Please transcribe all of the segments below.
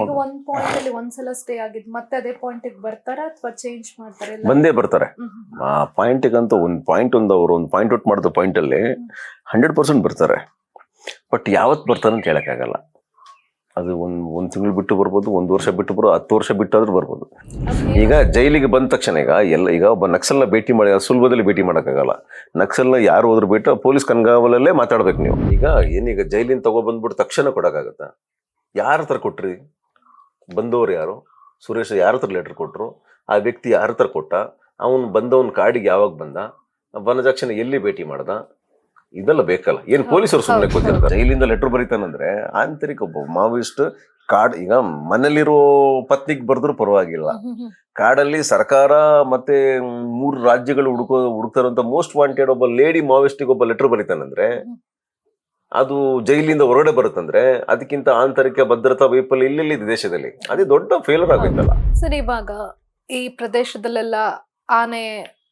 ಈಗ ಒಂದ್ ಪಾಯಿಂಟ್ ಅಲ್ಲಿ ಒಂದ್ಸಲ ಸ್ಟೇ ಆಗಿದ್ ಮತ್ತೆ ಅದೇ ಪಾಯಿಂಟ್ ಬರ್ತಾರ ಅಥವಾ ಚೇಂಜ್ ಮಾಡ್ತಾರೆ ಬಂದೇ ಬರ್ತಾರೆ. ಆ ಪಾಯಿಂಟ್ ಪಾಯಿಂಟಿಗಂತೂ ಒಂದು ಪಾಯಿಂಟ್ ಒಂದು ಅವರು ಒಂದು ಪಾಯಿಂಟ್ ಔಟ್ ಮಾಡಿದ ಪಾಯಿಂಟ್ ಅಲ್ಲಿ ಹಂಡ್ರೆಡ್ ಪರ್ಸೆಂಟ್ ಬರ್ತಾರೆ. ಬಟ್ ಯಾವತ್ತು ಬರ್ತಾರೆ ಅಂತ ಹೇಳಕ್ಕಾಗಲ್ಲ ಅದು ಒಂದು ಒಂದು ತಿಂಗಳು ಬಿಟ್ಟು ಬರ್ಬೋದು ಒಂದು ವರ್ಷ ಬಿಟ್ಟು ಬರೋ ಹತ್ತು ವರ್ಷ ಬಿಟ್ಟಾದ್ರೂ ಬರ್ಬೋದು. ಈಗ ಜೈಲಿಗೆ ಬಂದ ತಕ್ಷಣ ಈಗ ಎಲ್ಲ ಈಗ ಒಬ್ಬ ನಕ್ಸಲ್ನ ಭೇಟಿ ಮಾಡಿ ಸುಲಭದಲ್ಲಿ ಭೇಟಿ ಮಾಡೋಕ್ಕಾಗಲ್ಲ ನಕ್ಸಲ್ನ ಯಾರು ಹೋದ್ರು ಬಿಟ್ಟು ಪೊಲೀಸ್ ಕಣ್ಗಾವಲಲ್ಲೇ ಮಾತಾಡ್ಬೇಕು ನೀವು. ಈಗ ಏನೀಗ ಜೈಲಿಂದ ತಗೊಬಂದ್ಬಿಟ್ಟು ತಕ್ಷಣ ಕೊಡೋಕ್ಕಾಗತ್ತಾ ಯಾರ ಹತ್ರ ಕೊಟ್ರಿ? ಬಂದವರು ಯಾರು? ಸುರೇಶ್ ಯಾರ ಹತ್ರ ಲೆಟರ್ ಕೊಟ್ಟರು ಆ ವ್ಯಕ್ತಿ ಯಾರ ಹತ್ರ ಕೊಟ್ಟ? ಅವನು ಬಂದವನ ಕಾಡಿಗೆ ಯಾವಾಗ ಬಂದ? ವನಜಾಕ್ಷನ ಎಲ್ಲಿ ಭೇಟಿ ಮಾಡ್ದ? ಇದೆಲ್ಲ ಬೇಕಲ್ಲ. ಏನು ಪೊಲೀಸರು ಸುಮ್ಮನೆ ಕೊಟ್ಟಿರ್ತಾರೆ ಕೂತಿರ್ತಾರೆ. ಜೈಲಿಂದ ಲೆಟರ್ ಬರೀತಾನಂದ್ರೆ ಆಂತರಿಕ ಒಬ್ಬ ಮಾವಿಸ್ಟ್ ಕಾಡ್ ಈಗ ಮನೇಲಿರೋ ಪತ್ನಿಗೆ ಬರೆದ್ರೂ ಪರವಾಗಿಲ್ಲ. ಕಾಡಲ್ಲಿ ಸರ್ಕಾರ ಮತ್ತೆ ಮೂರು ರಾಜ್ಯಗಳು ಹುಡುಕೋ ಹುಡುಕ್ತಾರಂತ ಮೋಸ್ಟ್ ವಾಂಟೆಡ್ ಒಬ್ಬ ಲೇಡಿ ಮಾವಿಸ್ಟಿಗೆ ಒಬ್ಬ ಲೆಟರ್ ಬರೀತಾನಂದ್ರೆ. ಅದು ಜೈಲಿಂದ ಹೊರಗಡೆ ಬರುತ್ತಂದ್ರೆ ಅದಕ್ಕಿಂತ ಆಂತರಿಕ ಭದ್ರತಾ ವೈಫಲ್ಯ ಇಲ್ಲಿ ದೇಶದಲ್ಲಿ? ಅದೇ ದೊಡ್ಡ ಫೇಲರ್ ಆಗುತ್ತಲ್ಲ ಸರ್ ಇವಾಗ ಈ ಪ್ರದೇಶದಲ್ಲೆಲ್ಲ ಆನೆ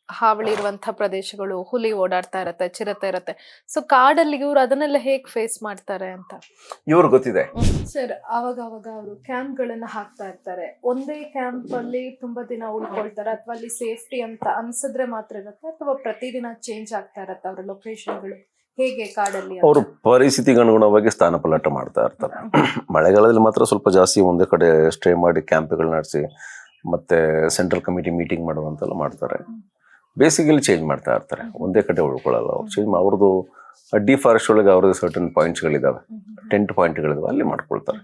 ಹಾವಳಿ ಇರುವಂತ ಪ್ರದೇಶಗಳು ಹುಲಿ ಓಡಾಡ್ತಾ ಇರತ್ತೆ ಚಿರತೆ ಇರತ್ತೆ. ಸೊ ಕಾಡಲ್ಲಿ ಇವ್ರು ಅದನ್ನೆಲ್ಲ ಹೇಗ್ ಫೇಸ್ ಮಾಡ್ತಾರೆ ಅಂತ? ಇವ್ರು ಗೊತ್ತಿದೆ. ಸರ್ ಅವಾಗ ಅವಾಗ ಅವರು ಕ್ಯಾಂಪ್ ಗಳನ್ನ ಹಾಕ್ತಾ ಇರ್ತಾರೆ. ಒಂದೇ ಕ್ಯಾಂಪ್ ಅಲ್ಲಿ ತುಂಬಾ ದಿನ ಉಳ್ಕೊಳ್ತಾರೆ ಅಥವಾ ಅಲ್ಲಿ ಸೇಫ್ಟಿ ಅಂತ ಅನ್ಸಿದ್ರೆ ಮಾತ್ರ ಇರುತ್ತೆ ಅಥವಾ ಪ್ರತಿದಿನ ಚೇಂಜ್ ಆಗ್ತಾ ಇರತ್ತೆ ಅವರ ಲೊಕೇಶನ್ಗಳು ಹೇಗೆ ಕಾಡಲ್ಲಿ? ಅವರು ಪರಿಸ್ಥಿತಿಗೆ ಅನುಗುಣವಾಗಿ ಸ್ಥಾನ ಪಲಾಟ ಮಾಡ್ತಾ ಇರ್ತಾರೆ. ಮಳೆಗಾಲದಲ್ಲಿ ಮಾತ್ರ ಸ್ವಲ್ಪ ಜಾಸ್ತಿ ಒಂದೇ ಕಡೆ ಸ್ಟೇ ಮಾಡಿ ಕ್ಯಾಂಪ್ಗಳು ನಡೆಸಿ ಮತ್ತೆ ಸೆಂಟ್ರಲ್ ಕಮಿಟಿ ಮೀಟಿಂಗ್ ಮಾಡುವಂತೆಲ್ಲ ಮಾಡ್ತಾರೆ. ಬೇಸಿಗೆಲಿ ಚೇಂಜ್ ಮಾಡ್ತಾ ಇರ್ತಾರೆ. ಒಂದೇ ಕಡೆ ಉಳ್ಕೊಳ್ಳಲ್ಲ ಅವ್ರು. ಚೇಂಜ್ ಅವ್ರದ್ದು ಡಿ ಫಾರೆಸ್ಟ್ ಒಳಗೆ ಅವ್ರದ್ದು ಸರ್ಟನ್ ಪಾಯಿಂಟ್ಸ್ಗಳಿದ್ದಾವೆ. ಟೆಂಟ್ ಪಾಯಿಂಟ್ಗಳಿದಾವೆ ಅಲ್ಲಿ ಮಾಡ್ಕೊಳ್ತಾರೆ.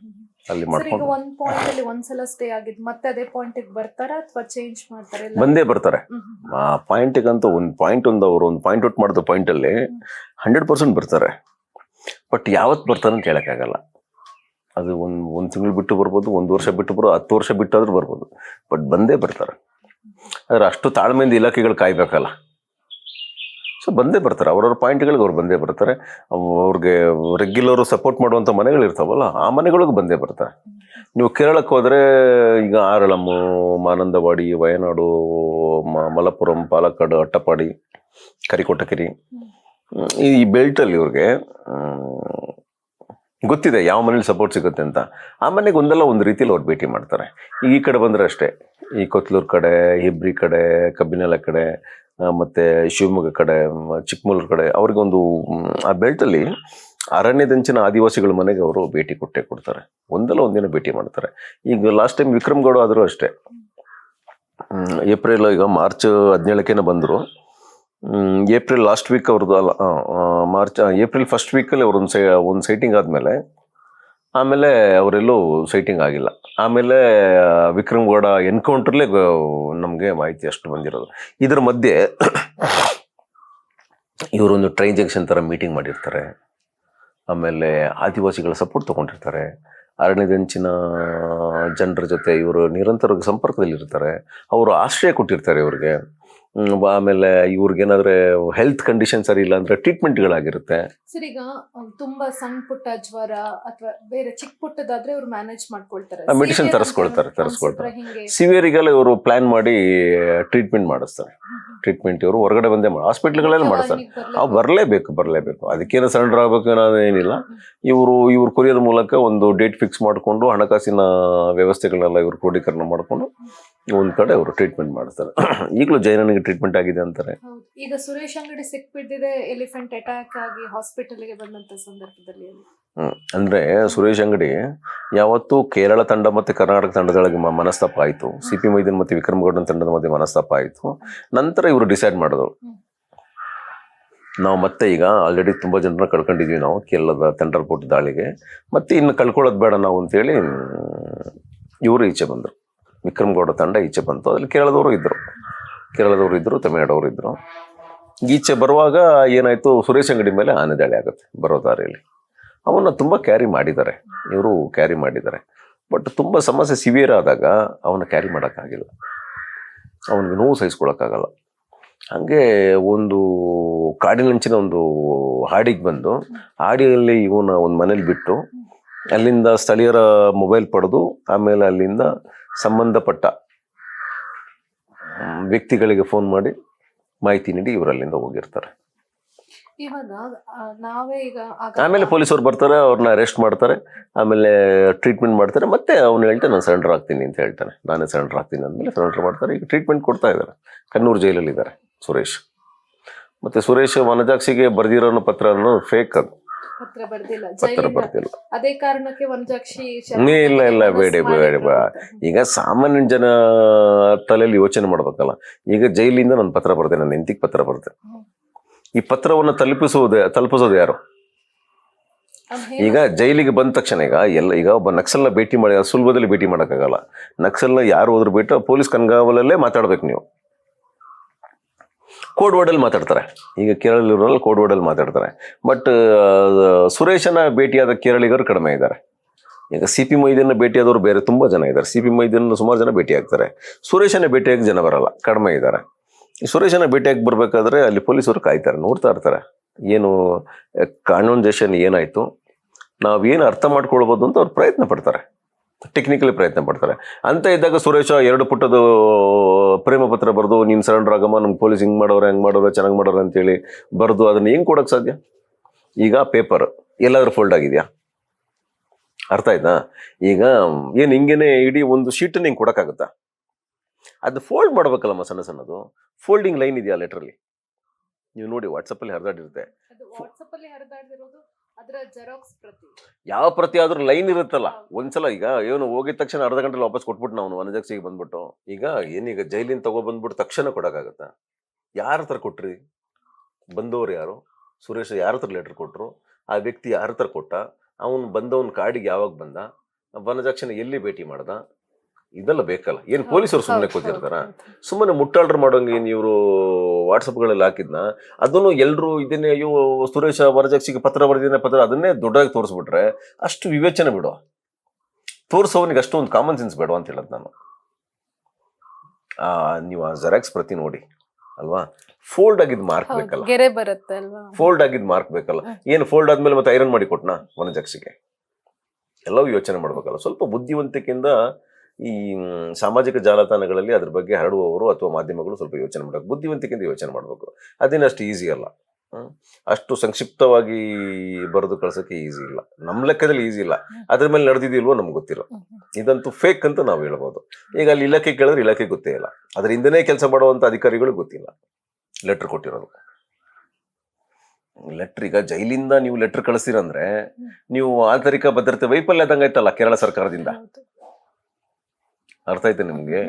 ಅಲ್ಲಿ ಮಾಡ್ಕೊಂಡು. ಒಂದ್ ಪಾಯಿಂಟ್ ಅಲ್ಲಿ ಒಂದ್ಸಲ ಸ್ಟೇ ಆಗಿದ್ ಮತ್ತೆ ಅದೇ ಪಾಯಿಂಟ್ ಬರ್ತಾರ ಅಥವಾ ಚೇಂಜ್ ಮಾಡ್ತಾರೆ? ಬಂದೇ ಬರ್ತಾರೆ. ಆ ಪಾಯಿಂಟಿಗಂತೂ ಒಂದ್ ಪಾಯಿಂಟ್ ಒಂದು ಅವರು ಒಂದು ಪಾಯಿಂಟ್ ಔಟ್ ಮಾಡಿದ ಪಾಯಿಂಟಲ್ಲಿ ಹಂಡ್ರೆಡ್ ಪರ್ಸೆಂಟ್ ಬರ್ತಾರೆ. ಬಟ್ ಯಾವತ್ ಬರ್ತಾರೆ ಅಂತ ಹೇಳಕ್ಕಾಗಲ್ಲ ಅದು ಒಂದು ಒಂದ್ ತಿಂಗಳು ಬಿಟ್ಟು ಬರ್ಬೋದು ಒಂದು ವರ್ಷ ಬಿಟ್ಟು ಬರೋ ಹತ್ತು ವರ್ಷ ಬಿಟ್ಟಾದ್ರೂ ಬರ್ಬೋದು. ಬಟ್ ಬಂದೇ ಬರ್ತಾರೆ. ಆದ್ರೆ ಅಷ್ಟು ತಾಳ್ಮೆಯಿಂದ ಇಲಾಖೆಗಳು ಕಾಯ್ಬೇಕಲ್ಲ. ಸೊ ಬಂದೇ ಬರ್ತಾರೆ. ಅವ್ರವ್ರ ಪಾಯಿಂಟ್ಗಳಿಗೆ ಅವ್ರು ಬಂದೇ ಬರ್ತಾರೆ. ಅವ್- ಅವ್ರಿಗೆ ರೆಗ್ಯುಲರ್ ಸಪೋರ್ಟ್ ಮಾಡುವಂಥ ಮನೆಗಳು ಇರ್ತಾವಲ್ಲ, ಆ ಮನೆಗಳಿಗೆ ಬಂದೇ ಬರ್ತಾರೆ. ನೀವು ಕೇರಳಕ್ಕೆ ಹೋದರೆ ಈಗ ಆರಳಮ್ಮು ಮಾನಂದವಾಡಿ, ವಯನಾಡು, ಮ- ಮಲಪ್ಪುರಂ, ಪಾಲಕ್ಕಾಡು, ಅಟ್ಟಪಾಡಿ ಕರಿಕೋಟಕಿರಿ ಈ ಬೆಲ್ಟಲ್ಲಿ ಇವ್ರಿಗೆ ಗೊತ್ತಿದೆ ಯಾವ ಮನೇಲಿ ಸಪೋರ್ಟ್ ಸಿಗುತ್ತೆ ಅಂತ. ಆ ಮನೆಗೆ ಒಂದಲ್ಲ ಒಂದು ರೀತಿಯಲ್ಲಿ ಅವ್ರು ಭೇಟಿ ಮಾಡ್ತಾರೆ. ಈ ಕಡೆ ಬಂದರೆ ಅಷ್ಟೇ. ಈ ಕೊತ್ಲೂರು ಕಡೆ, ಹೆಬ್ರಿ ಕಡೆ ಕಬ್ಬಿನೆಲ್ಲ ಕಡೆ ಮತ್ತೆ ಶಿವಮೊಗ್ಗ ಕಡೆ ಚಿಕ್ಕಮಗಳೂರು ಕಡೆ, ಅವ್ರಿಗೊಂದು ಆ ಬೆಲ್ಟಲ್ಲಿ ಅರಣ್ಯದಂಚಿನ ಆದಿವಾಸಿಗಳ ಮನೆಗೆ ಅವರು ಭೇಟಿ ಕೊಟ್ಟೆ ಕೊಡ್ತಾರೆ. ಒಂದಲ್ಲ ಒಂದಿನ ಭೇಟಿ ಮಾಡ್ತಾರೆ. ಈಗ ಲಾಸ್ಟ್ ಟೈಮ್ ವಿಕ್ರಮ್ ಗೌಡ ಆದರೂ ಅಷ್ಟೇ. ಏಪ್ರಿಲ್ ಈಗ ಮಾರ್ಚ್ ಹದಿನೇಳಕ್ಕೇನೆ ಬಂದರು. ಏಪ್ರಿಲ್ ಲಾಸ್ಟ್ ವೀಕ್ ಅವ್ರದ್ದು ಅಲ್ಲ ಮಾರ್ಚ್ ಏಪ್ರಿಲ್ ಫಸ್ಟ್ ವೀಕಲ್ಲಿ ಅವ್ರು ಒಂದು ಸೈ, ಒಂದು ಸೈಟಿಂಗ್ ಆದಮೇಲೆ ಆಮೇಲೆ ಅವರೆಲ್ಲೂ ಸೈಟಿಂಗ್ ಆಗಿಲ್ಲ. ಆಮೇಲೆ ವಿಕ್ರಮ್ ಗೌಡ ಎನ್ಕೌಂಟ್ರಲ್ಲೇ ನಮಗೆ ಮಾಹಿತಿ ಅಷ್ಟು ಬಂದಿರೋದು. ಇದ್ರ ಮಧ್ಯೆ ಇವರೊಂದು ಟ್ರೈನ್ ಜಂಕ್ಷನ್ ಥರ ಮೀಟಿಂಗ್ ಮಾಡಿರ್ತಾರೆ. ಆಮೇಲೆ ಆದಿವಾಸಿಗಳ ಸಪೋರ್ಟ್ ತೊಗೊಂಡಿರ್ತಾರೆ. ಅರಣ್ಯದಂಚಿನ ಜನರ ಜೊತೆ ಇವರು ನಿರಂತರ ಸಂಪರ್ಕದಲ್ಲಿರ್ತಾರೆ. ಅವರು ಆಶ್ರಯ ಕೊಟ್ಟಿರ್ತಾರೆ ಇವ್ರಿಗೆ. ಆಮೇಲೆ ಇವ್ರಿಗೇನಾದ್ರೆ ಹೆಲ್ತ್ ಕಂಡೀಷನ್ ಸರಿ ಇಲ್ಲ ಅಂದ್ರೆ ಟ್ರೀಟ್ಮೆಂಟ್ಗಳಾಗಿರುತ್ತೆ ಸರ್ ಈಗ ತುಂಬಾ ಸಣ್ಣ ಪುಟ್ಟ ಜ್ವರ ಅಥವಾ ಬೇರೆ ಚಿಕ್ಕ ಪುಟ್ಟದಾದ್ರೆ ಇವ್ರು ಮ್ಯಾನೇಜ್ ಮಾಡ್ಕೊಳ್ತಾರೆ. ಮೆಡಿಸಿನ್ ತರಿಸ್ಕೊಳ್ತಾರೆ, ತರಿಸ್ಕೊಳ್ತಾರೆ. ಸಿವಿಯರಿಗೆಲ್ಲ ಇವರು ಪ್ಲಾನ್ ಮಾಡಿ ಟ್ರೀಟ್ಮೆಂಟ್ ಮಾಡಿಸ್ತಾರೆ. ಟ್ರೀಟ್ಮೆಂಟ್ ಇವರು ಹೊರಗಡೆ ಬಂದೇ ಮಾಡಿ ಹಾಸ್ಪಿಟ್ಲ್ಗಳಲ್ಲಿ ಮಾಡ್ತಾರೆ ಮುಖ್ಯವಾಹಿನಿಗೆ ಅವು ಬರಲೇಬೇಕು? ಬರಲೇಬೇಕು ಅದಕ್ಕೇನು ಸರೆಂಡರ್ ಆಗಬೇಕು ಅನ್ನೋದು ಏನಿಲ್ಲ. ಇವರು ಇವ್ರು ಕೊರಿಯರ್ ಮೂಲಕ ಒಂದು ಡೇಟ್ ಫಿಕ್ಸ್ ಮಾಡಿಕೊಂಡು ಹಣಕಾಸಿನ ವ್ಯವಸ್ಥೆಗಳನ್ನೆಲ್ಲ ಇವರು ಕ್ರೋಢೀಕರಣ ಮಾಡಿಕೊಂಡು ಒಂದು ಕಡೆ ಅವರು ಟ್ರೀಟ್ಮೆಂಟ್ ಮಾಡ್ತಾರೆ. ಈಗಲೂ ಜೈನನಿಗೆ ಟ್ರೀಟ್ಮೆಂಟ್ ಆಗಿದೆ ಅಂತಾರೆ. ಹೌದು. ಈಗ ಸುರೇಶ್ ಅಂಗಡಿ ಸಿಕ್ಬಿಟ್ಟಿದೆ ಎಲಿಫೆಂಟ್ ಅಟ್ಯಾಕ್ ಆಗಿ ಹಾಸ್ಪಿಟಲ್ಗೆ ಬಂದಂತ ಸಂದರ್ಭದಲ್ಲಿ ಹ್ಮ್. ಅಂದ್ರೆ ಸುರೇಶ್ ಅಂಗಡಿ ಯಾವತ್ತು ಕೇರಳ ತಂಡ ಮತ್ತೆ ಕರ್ನಾಟಕ ತಂಡದೊಳಗೆ ಮ- ಮನಸ್ತಾಪ ಆಯಿತು. ಸಿ ಪಿ ಮೈದನ್ ಮತ್ತೆ ವಿಕ್ರಮ್ ಗೌಡನ್ ತಂಡದ ಮಧ್ಯೆ ಮನಸ್ತಾಪ ಆಯಿತು. ನಂತರ ಇವರು ಡಿಸೈಡ್ ಮಾಡಿದ್ರು. ಹ್ಮ್. ನಾವು ಮತ್ತೆ ಈಗ ಆಲ್ರೆಡಿ ತುಂಬಾ ಜನರನ್ನ ಕಳ್ಕೊಂಡಿದ್ವಿ ನಾವು ಕೇರಳದ ತಂಡರ್ಪೋಟ್ ದಾಳಿಗೆ. ಮತ್ತೆ ಇನ್ನು ಕಳ್ಕೊಳ್ಳೋದು ಬೇಡ ನಾವು ಅಂತೇಳಿ ಇವರು ಈಚೆ ಬಂದರು. ವಿಕ್ರಮ್ ಗೌಡ ತಂಡ ಈಚೆ ಬಂತು. ಅದರಲ್ಲಿ ಕೇರಳದವರು ಇದ್ದರು ಕೇರಳದವರು ಇದ್ದರು ತಮಿಳ್ನಾಡವರು ಇದ್ದರು ಈಚೆ ಬರುವಾಗ ಏನಾಯಿತು, ಸುರೇಶ್ ಅಂಗಡಿ ಮೇಲೆ ಆನೆ ದಾಳಿ ಆಗುತ್ತೆ ಬರೋ ದಾರಿಯಲ್ಲಿ. ಅವನ್ನ ತುಂಬ ಕ್ಯಾರಿ ಮಾಡಿದ್ದಾರೆ. ಇವರು ಕ್ಯಾರಿ ಮಾಡಿದ್ದಾರೆ. ಬಟ್ ತುಂಬ ಸಮಸ್ಯೆ ಸಿವಿಯರ್ ಆದಾಗ ಅವನ್ನ ಕ್ಯಾರಿ ಮಾಡೋಕ್ಕಾಗಿಲ್ಲ. ಅವನಿಗೆ ನೋವು ಸಹಿಸ್ಕೊಳಕ್ಕಾಗಲ್ಲ. ಹಾಗೆ ಒಂದು ಕಾಡಿನಂಚಿನ ಒಂದು ಹಾಡಿಗೆ ಬಂದು ಹಾಡಿಯಲ್ಲಿ ಇವನ ಒಂದು ಮನೇಲಿ ಬಿಟ್ಟು, ಅಲ್ಲಿಂದ ಸ್ಥಳೀಯರ ಮೊಬೈಲ್ ಪಡೆದು, ಆಮೇಲೆ ಅಲ್ಲಿಂದ ಸಂಬಂಧಪಟ್ಟ ವ್ಯಕ್ತಿಗಳಿಗೆ ಫೋನ್ ಮಾಡಿ ಮಾಹಿತಿ ನೀಡಿ ಇವರಲ್ಲಿಂದ ಹೋಗಿರ್ತಾರೆ. ಇವಾಗ ನಾವೇ ಈಗ ಆಮೇಲೆ ಪೊಲೀಸರು ಬರ್ತಾರೆ ಅವ್ರನ್ನ ಅರೆಸ್ಟ್ ಮಾಡ್ತಾರೆ ಆಮೇಲೆ ಟ್ರೀಟ್ಮೆಂಟ್ ಮಾಡ್ತಾರೆ ಮತ್ತೆ ಅವ್ನು ಹೇಳ್ತಾನೆ ನಾನು ಸರೆಂಡರ್ ಆಗ್ತೀನಿ ಅಂತ ಹೇಳ್ತಾನೆ. ನಾನೇ ಸರೆಂಡರ್ ಆಗ್ತೀನಿ ಅಂದಮೇಲೆ ಸರೆಂಡರ್ ಮಾಡ್ತಾರೆ. ಈಗ ಟ್ರೀಟ್ಮೆಂಟ್ ಕೊಡ್ತಾ ಇದ್ದಾರೆ. ಕಣ್ಣೂರು ಜೈಲಲ್ಲಿ ಇದ್ದಾರೆ ಸುರೇಶ್. ಮತ್ತೆ ಸುರೇಶ್ ವನಜಾಕ್ಷಿಗೆ ಬರೆದಿರೋ ಪತ್ರ ಫೇಕ್ ಅದು. ಪತ್ರ ಬರ್ದಿಲ್ಲ ಪತ್ರ ಬರ್ತಿಲ್ಲ ಅದೇ ಕಾರಣಕ್ಕೆ ಇಲ್ಲ, ಇಲ್ಲ, ಬೇಡ, ಬೇಡ, ಈಗ ಸಾಮಾನ್ಯ ಜನ ತಲೆಯಲ್ಲಿ ಯೋಚನೆ ಮಾಡ್ಬೇಕಲ್ಲ. ಈಗ ಜೈಲಿಂದ ನಾನು ಪತ್ರ ಬರ್ದೆ ನನ್ನ ಹೆಂಡತಿಗೆ ಪತ್ರ ಬರ್ದೆ. ಈ ಪತ್ರವನ್ನು ತಲುಪಿಸುವುದೇ ತಲುಪಿಸೋದು ಯಾರು? ಈಗ ಜೈಲಿಗೆ ಬಂದ ತಕ್ಷಣ ಈಗ ಎಲ್ಲ ಈಗ ಒಬ್ಬ ನಕ್ಸಲ್ನ ಭೇಟಿ ಮಾಡಿ ಸುಲಭದಲ್ಲಿ ಭೇಟಿ ಮಾಡೋಕ್ಕಾಗಲ್ಲ. ನಕ್ಸಲ್ನ ಯಾರು ಹೋದ್ರು ಬಿಟ್ಟು ಪೊಲೀಸ್ ಕಣ್ಗಾವಲಲ್ಲೇ ಮಾತಾಡ್ಬೇಕು ನೀವು. ಕೋಡ್ ವರ್ಡಲ್ಲಿ ಮಾತಾಡ್ತಾರೆ. ಈಗ ಕೇರಳದಲ್ಲಿರೋರಲ್ಲಿ ಕೋಡ್ ವರ್ಡಲ್ಲಿ ಮಾತಾಡ್ತಾರೆ. ಬಟ್ ಸುರೇಶನ ಭೇಟಿಯಾದ ಕೇರಳಿಗರು ಕಡಿಮೆ ಇದ್ದಾರೆ. ಈಗ ಸಿ ಪಿ ಮೊಯ್ದನ್ನ ಭೇಟಿಯಾದವರು ಬೇರೆ ತುಂಬ ಜನ ಇದ್ದಾರೆ. ಸಿ ಪಿ ಮೊಯ್ದನ್ನ ಸುಮಾರು ಜನ ಭೇಟಿ ಆಗ್ತಾರೆ. ಸುರೇಶನ ಭೇಟಿಯಾಗಿ ಜನ ಬರಲ್ಲ, ಕಡಿಮೆ ಇದ್ದಾರೆ. ಸುರೇಶನ ಭೇಟಿಯಾಗಿ ಬರಬೇಕಾದ್ರೆ ಅಲ್ಲಿ ಪೊಲೀಸರು ಕಾಯ್ತಾರೆ, ನೋಡ್ತಾ ಇರ್ತಾರೆ. ಏನು ಕಾನ್ವನ್ಸೇಷನ್ ಏನಾಯ್ತು? ನಾವೇನು ಅರ್ಥ ಮಾಡ್ಕೊಳ್ಬೋದು ಅಂತ ಅವ್ರು ಪ್ರಯತ್ನ ಪಡ್ತಾರೆ. ಟೆಕ್ನಿಕಲಿ ಪ್ರಯತ್ನ ಪಡ್ತಾರೆ. ಅಂತ ಇದ್ದಾಗ ಸುರೇಶ ಎರಡು ಪುಟ್ಟದ ಪ್ರೇಮ ಪತ್ರ ಬರೆದು, ನೀನು ಸರೆಂಡರ್ ಆಗಮ್ಮ, ನಮ್ಗೆ ಪೊಲೀಸ್ ಹಿಂಗೆ ಮಾಡೋರು, ಹೆಂಗೆ ಮಾಡೋರು, ಚೆನ್ನಾಗಿ ಮಾಡೋರು ಅಂತೇಳಿ ಬರೆದು ಅದನ್ನು ಹೆಂಗೆ ಕೊಡೋಕೆ ಸಾಧ್ಯ? ಈಗ ಪೇಪರ್ ಎಲ್ಲಾದ್ರೂ ಫೋಲ್ಡ್ ಆಗಿದೆಯಾ? ಅರ್ಥ ಆಯ್ತಾ? ಈಗ, ಏನು ಹಿಂಗೇನೆ ಇಡೀ ಒಂದು ಶೀಟ್ ಹಿಂಗೆ ಕೊಡೋಕ್ಕಾಗುತ್ತಾ? ಅದು ಫೋಲ್ಡ್ ಮಾಡ್ಬೇಕಲ್ಲಮ್ಮ ಸಣ್ಣ ಸಣ್ಣದು. ಫೋಲ್ಡಿಂಗ್ ಲೈನ್ ಇದೆಯಾ ಲೆಟ್ರಲ್ಲಿ ನೀವು ನೋಡಿ ವಾಟ್ಸಪ್ಪಲ್ಲಿ ಹರಿದಾಡಿರುತ್ತೆ. ಯಾವ ಪ್ರತಿ ಆದ್ರೂ ಲೈನ್ ಇರುತ್ತಲ್ಲ. ಒಂದ್ಸಲ ಈಗ ಏನು ಹೋಗಿದ ತಕ್ಷಣ ಅರ್ಧ ಗಂಟೆ ವಾಪಸ್ ಕೊಟ್ಬಿಟ್ಟು ನಾವು ವನಜಾಕ್ಷಿಗೆ ಬಂದ್ಬಿಟ್ಟು. ಈಗ ಏನೀಗ ಜೈಲಿಂದ ತಗೋ ಬಂದ್ಬಿಟ್ಟು ತಕ್ಷಣ ಕೊಡೋಕ್ಕಾಗತ್ತಾ? ಯಾರ ಹತ್ರ ಕೊಟ್ರಿ? ಬಂದವ್ರು ಯಾರು? ಸುರೇಶ್ ಯಾರ ಹತ್ರ ಲೆಟರ್ ಕೊಟ್ರು? ಆ ವ್ಯಕ್ತಿ ಯಾರ ಹತ್ರ ಕೊಟ್ಟ? ಅವನು ಬಂದವನ್ ಕಾಡಿಗೆ ಯಾವಾಗ ಬಂದ? ವನಜಾಕ್ಷಿನ ಎಲ್ಲಿ ಭೇಟಿ ಮಾಡ್ದ? ಇದೆಲ್ಲ ಬೇಕಲ್ಲ. ಏನ್ ಪೊಲೀಸರು ಸುಮ್ಮನೆ ಕೂತಿರ್ತಾರ? ಸುಮ್ಮನೆ ಮುಟ್ಟಾಳ್ರು ಮಾಡೋಂಗೆ ಏನು ಇವರು ವಾಟ್ಸಪ್ಗಳಲ್ಲಿ ಹಾಕಿದ್ನ? ಅದನ್ನು ಎಲ್ಲರೂ ಇದನ್ನೇ ಅಯ್ಯೋ ಸುರೇಶ ವರಜಕ್ಷಿಗೆ ಪತ್ರ ಬರೆದಿನ ಪತ್ರ ಅದನ್ನೇ ದೊಡ್ಡದಾಗಿ ತೋರಿಸ್ಬಿಟ್ರೆ ಅಷ್ಟು ವಿವೇಚನೆ ಬಿಡು. ತೋರಿಸೋವನಿಗೆ ಅಷ್ಟು ಒಂದು ಕಾಮನ್ ಸೆನ್ಸ್ ಬೇಡ ಅಂತ ಹೇಳೋದು ನಾನು. ಆ ನೀವು ಆ ಜೆರಾಕ್ಸ್ ಪ್ರತಿ ನೋಡಿ ಅಲ್ವಾ? ಫೋಲ್ಡ್ ಆಗಿದ್ ಮಾರ್ಕ್ ಬೇಕಲ್ಲ. ಗೆರೆ ಬರುತ್ತೆ ಅಲ್ವಾ? ಫೋಲ್ಡ್ ಆಗಿದ್ ಮಾರ್ಕ್ ಬೇಕಲ್ಲ. ಏನು ಫೋಲ್ಡ್ ಆದ್ಮೇಲೆ ಮತ್ತೆ ಐರನ್ ಮಾಡಿ ಕೊಟ್ನಾ ವನಜಕ್ಷಿಗೆ? ಎಲ್ಲವೂ ಯೋಚನೆ ಮಾಡ್ಬೇಕಲ್ಲ. ಸ್ವಲ್ಪ ಬುದ್ಧಿವಂತಿಕೆಯಿಂದ ಈ ಸಾಮಾಜಿಕ ಜಾಲತಾಣಗಳಲ್ಲಿ ಅದ್ರ ಬಗ್ಗೆ ಹರಡುವವರು ಅಥವಾ ಮಾಧ್ಯಮಗಳು ಸ್ವಲ್ಪ ಯೋಚನೆ ಮಾಡಬೇಕು. ಬುದ್ಧಿವಂತಿಕೆಯಿಂದ ಯೋಚನೆ ಮಾಡಬೇಕು. ಅದೇನು ಅಷ್ಟು ಈಸಿ ಅಲ್ಲ ಅಷ್ಟು ಸಂಕ್ಷಿಪ್ತವಾಗಿ ಬರೆದು ಕಳ್ಸೋಕೆ ಈಸಿ ಇಲ್ಲ. ನಮ್ಮ ಲೆಕ್ಕದಲ್ಲಿ ಈಸಿ ಇಲ್ಲ. ಅದ್ರ ಮೇಲೆ ನಡೆದಿದೆಯಲ್ವೋ ನಮ್ಗೆ ಗೊತ್ತಿಲ್ಲ. ಇದಂತೂ ಫೇಕ್ ಅಂತ ನಾವು ಹೇಳ್ಬೋದು. ಈಗ ಅಲ್ಲಿ ಇಲಾಖೆ ಕೇಳಿದ್ರೆ ಇಲಾಖೆ ಗೊತ್ತೇ ಇಲ್ಲ. ಅದ್ರ ಹಿಂದೆನೇ ಕೆಲಸ ಮಾಡುವಂತ ಅಧಿಕಾರಿಗಳು ಗೊತ್ತಿಲ್ಲ. ಲೆಟ್ರ್ ಕೊಟ್ಟಿರೋದು ಲೆಟ್ರ್ ಈಗ ಜೈಲಿಂದ ನೀವು ಲೆಟ್ರ್ ಕಳಿಸ್ತೀರಂದ್ರೆ ನೀವು ಆಂತರಿಕ ಭದ್ರತೆ ವೈಫಲ್ಯ ಆಯ್ತಲ್ಲ ಕೇರಳ ಸರ್ಕಾರದಿಂದ. ಅರ್ಥ ಆಯ್ತಾ ನಿಮ್ಗೆ?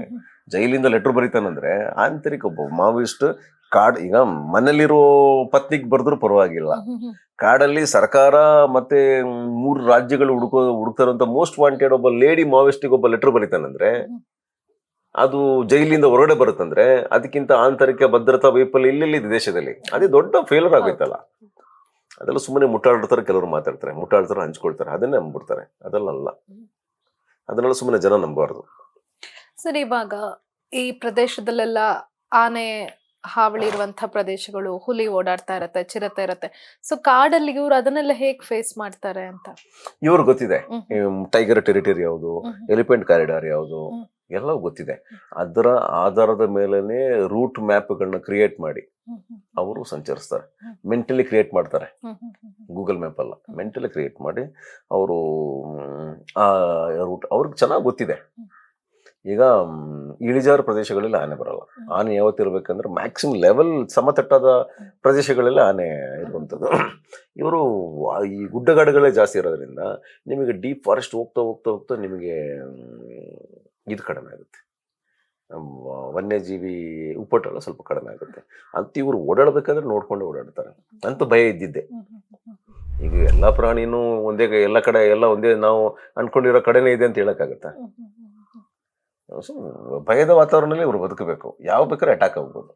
ಜೈಲಿಂದ ಲೆಟರ್ ಬರೀತಾನಂದ್ರೆ ಆಂತರಿಕ ಒಬ್ಬ ಮಾವೋಯಿಸ್ಟ್ ಕಾಡ್, ಈಗ ಮನೇಲಿರೋ ಪತ್ನಿಗ್ ಬರೆದ್ರು ಪರವಾಗಿಲ್ಲ. ಕಾಡಲ್ಲಿ ಸರ್ಕಾರ ಮತ್ತೆ ಮೂರು ರಾಜ್ಯಗಳು ಹುಡುಕೋ, ಹುಡುಕ್ತಾರಂತ ಮೋಸ್ಟ್ ವಾಂಟೆಡ್ ಒಬ್ಬ ಲೇಡಿ ಮಾವೋಯಿಸ್ಟಿಗೆ ಒಬ್ಬ ಲೆಟರ್ ಬರೀತಾನಂದ್ರೆ ಅದು ಜೈಲಿಂದ ಹೊರಗಡೆ ಬರುತ್ತಂದ್ರೆ ಅದಕ್ಕಿಂತ ಆಂತರಿಕ ಭದ್ರತಾ ವೈಫಲ್ಯ ಇಲ್ಲಿ ದೇಶದಲ್ಲಿ? ಅದೇ ದೊಡ್ಡ ಫೇಲರ್ ಆಗೋಯ್ತಲ್ಲ. ಅದೆಲ್ಲ ಸುಮ್ಮನೆ ಮುಟ್ಟಾಡ್ತಾರೆ ಕೆಲವರು ಮಾತಾಡ್ತಾರೆ ಮುಟ್ಟಾಡ್ತಾರೆ ಹಂಚ್ಕೊಳ್ತಾರೆ, ಅದನ್ನೇ ನಂಬಿಡ್ತಾರೆ ಅದೆಲ್ಲ ಅಲ್ಲ. ಅದನ್ನೆಲ್ಲ ಸುಮ್ಮನೆ ಜನ ನಂಬಾರ್ದು ಸರ್ ಇವಾಗ ಈ ಪ್ರದೇಶದಲ್ಲೆಲ್ಲ ಆನೆ ಹಾವಳಿ ಇರುವಂತ ಪ್ರದೇಶಗಳು ಹುಲಿ ಓಡಾಡ್ತಾ ಇರತ್ತೆ ಚಿರತೆ ಇರತ್ತೆ. ಸೊ ಕಾಡಲ್ಲಿ ಇವ್ರು ಅದನ್ನೆಲ್ಲ ಹೇಗ್ ಫೇಸ್ ಮಾಡ್ತಾರೆ ಅಂತ? ಇವ್ರು ಗೊತ್ತಿದೆ. ಟೈಗರ್ ಟೆರಿಟರಿ ಯಾವುದು ಎಲಿಫೆಂಟ್ ಕಾರಿಡಾರ್ ಯಾವುದು. ಎಲ್ಲವೂ ಗೊತ್ತಿದೆ. ಅದರ ಆಧಾರದ ಮೇಲೇ ರೂಟ್ ಮ್ಯಾಪ್ಗಳನ್ನ ಕ್ರಿಯೇಟ್ ಮಾಡಿ ಅವರು ಸಂಚರಿಸ್ತಾರೆ. ಮೆಂಟಲಿ ಕ್ರಿಯೇಟ್ ಮಾಡ್ತಾರೆ. ಗೂಗಲ್ ಮ್ಯಾಪ್ ಅಲ್ಲ. ಮೆಂಟಲಿ ಕ್ರಿಯೇಟ್ ಮಾಡಿ ಅವರು ಆ ರೂಟ್ ಅವ್ರಿಗೆ ಚೆನ್ನಾಗಿ ಗೊತ್ತಿದೆ. ಈಗ ಇಳಿಜಾರು ಪ್ರದೇಶಗಳಲ್ಲಿ ಆನೆ ಬರಲ್ಲ. ಆನೆ ಯಾವತ್ತಿರ್ಬೇಕಂದ್ರೆ ಮ್ಯಾಕ್ಸಿಮಮ್ ಲೆವೆಲ್ ಸಮತಟ್ಟಾದ ಪ್ರದೇಶಗಳಲ್ಲಿ ಆನೆ ಇರುವಂಥದ್ದು. ಇವರು ಈ ಗುಡ್ಡಗಾಡುಗಳೇ ಜಾಸ್ತಿ ಇರೋದ್ರಿಂದ ನಿಮಗೆ ಡೀಪ್ ಫಾರೆಸ್ಟ್ ಹೋಗ್ತಾ ಹೋಗ್ತಾ ಹೋಗ್ತಾ ನಿಮಗೆ ಇದು ಕಡಿಮೆ ಆಗುತ್ತೆ. ವನ್ಯಜೀವಿ ಉಪ್ಪಟೆಲ್ಲ ಸ್ವಲ್ಪ ಕಡಿಮೆ ಆಗುತ್ತೆ. ಅಂತ ಇವರು ಓಡಾಡಬೇಕಾದ್ರೆ ನೋಡ್ಕೊಂಡು ಓಡಾಡ್ತಾರೆ. ಅಂತೂ ಭಯ ಇದ್ದಿದ್ದೆ. ಈಗ ಎಲ್ಲ ಪ್ರಾಣಿನೂ ಒಂದೇ ಎಲ್ಲ ಕಡೆ ಎಲ್ಲ ಒಂದೇ ನಾವು ಅನ್ಕೊಂಡಿರೋ ಕಡೆನೇ ಇದೆ ಅಂತ ಹೇಳಕ್ಕಾಗತ್ತಾ. ಸೊ ಭಯದ ವಾತಾವರಣದಲ್ಲಿ ಇವರು ಬದುಕಬೇಕು ಯಾವ ಬೇಕಾದ್ರೆ ಅಟ್ಯಾಕ್ ಆಗ್ಬೋದು